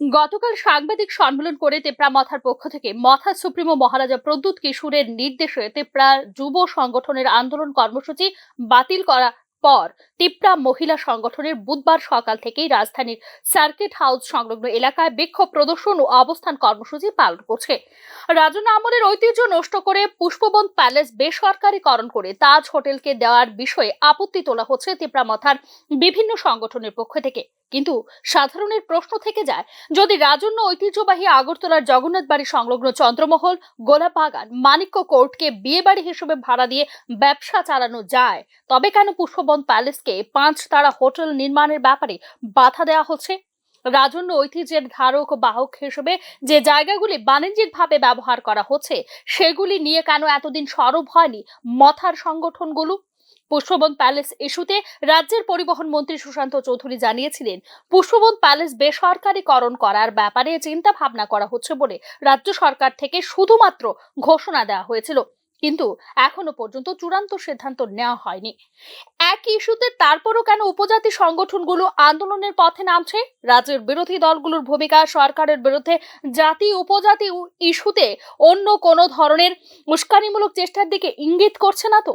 গতকাল সাংবাদিক সম্মেলন করে তেপরা মথার পক্ষ থেকে মথা সুপ্রিমো মহারাজা প্রদ্যুৎ কিশোরের নির্দেশে তেপরা যুব সংগঠনের আন্দোলন কর্মসূচি বাতিল করা পর তিপ্রা মহিলা সংগঠনের বুধবার সকাল থেকেই রাজধানীর সার্কিট হাউস সংলগ্ন এলাকায় বিক্ষোভ প্রদর্শন ও অবস্থান কর্মসূচি পালন করছে। রাজনা আমলের ঐতিহ্য নষ্ট করে পুষ্পবন প্যালেস বেসরকারীকরণ করে তাজ হোটেলকে দেওয়ার বিষয়ে আপত্তি তোলা হচ্ছে তিপ্রা মথার বিভিন্ন সংগঠনের পক্ষ থেকে। কিন্তু সাধারণের প্রশ্ন থেকে যায়, যদি রাজন্য ঐতিহ্যবাহী আগরতলার জগন্নাথ বাড়ি সংলগ্ন চন্দ্রমহল, গোলাপবাগান, মানিক্য কোর্টকে বিয়ে বাড়ি হিসেবে ভাড়া দিয়ে ব্যবসা চালানো যায়, তবে কেন পুষ্পবন প্যালেসকে পাঁচ তারা হোটেল নির্মাণের ব্যাপারে বাধা দেওয়া হচ্ছে? রাজন্য ঐতিহ্যের ধারক বাহক হিসেবে যে জায়গাগুলি বাণিজ্যিকভাবে ব্যবহার করা হচ্ছে, সেগুলি নিয়ে কেন এতদিন সরব হয়নি মথার সংগঠনগুলো? পুষ্পবন প্যালেস ইস্যুতে রাজ্যের পরিবহন মন্ত্রী সুশান্ত চৌধুরী জানিয়েছিলেন, পুষ্পবন প্যালেস বেসরকারীকরণ করার ব্যাপারে চিন্তা ভাবনা করা হচ্ছে বলে রাজ্য সরকার থেকে শুধুমাত্র ঘোষণা দেওয়া হয়েছিল। কিন্তু এখনও পর্যন্ত চূড়ান্ত সিদ্ধান্ত নেওয়া হয়নি। এক ইস্যুতে তারপরও কেন উপজাতি সংগঠনগুলো আন্দোলনের পথে নামছে? রাজ্যের বিরোধী দলগুলোর ভূমিকা সরকারের বিরুদ্ধে জাতি উপজাতি ইস্যুতে অন্য কোনো ধরনের উস্কানিমূলক চেষ্টার দিকে ইঙ্গিত করছে না তো?